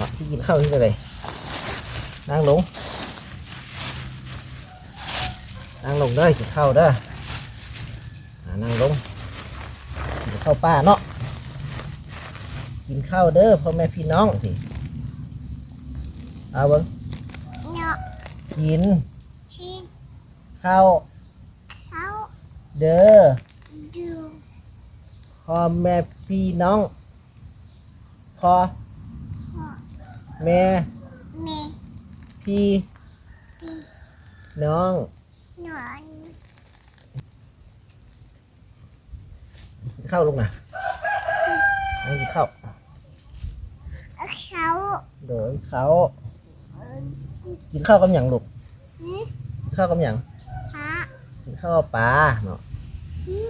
อ๋อที่กินข้าวที่อะไรนั่งลงนั่งลงเด้อกินข้าวเด้ออ่านั่งลงกินข้าวป้าเนาะกินข้าวเด้อพ่อแม่พี่น้องสิเอาเบิ้งเนาะกินชิ้นข้าวเขาเด้อดูพ่อแม่พี่น้องพ่อพ่อ แม่ แม่พี่ พี่น้อง หนอนกินข้าวลูกนะนั่งกินข้าวเขาโดยเขา กินข้าวกับหยังลูกหืมกินข้าวกับหยังพระกินข้าวกับปลาเนาะ หืม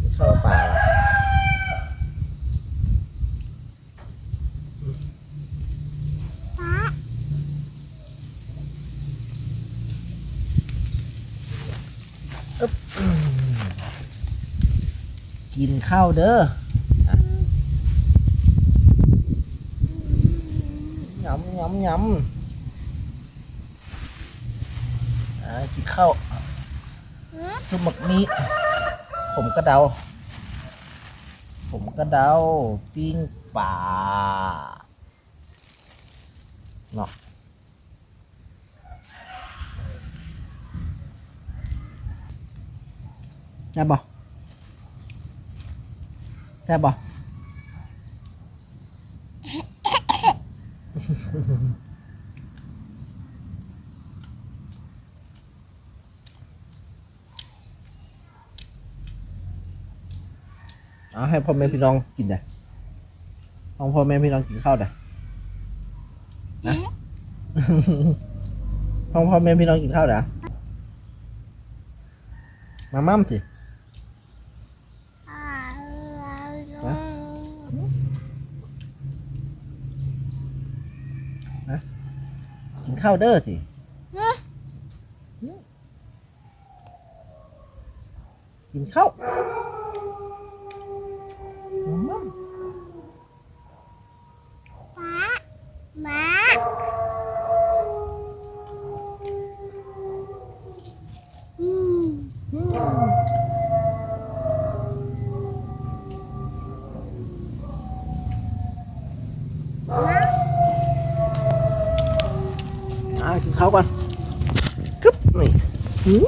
กินข้าวกับปลาว่ะ พระ กินข้าวเด้ออะยำยำยำกินข้าวหือหมึกนี้ ผมกระเดา ผมกระเดา ปิ้งป่าเนาะ แซ่บบ่แซ่บบ่เอาให้พ่อแม่พี่น้องกินได้ต้องพ่อแม่พี่น้องกินข้าวได้นะห้องพ่อแม่พี่น้องกินข้าวได้มามั่มสิ อ่าล ฮะ ง กินข้าวเด้อสิกินข้าวมามั่มพระหมาอืมอ่ากินข้าวก่อนกึ๊บนี่หืม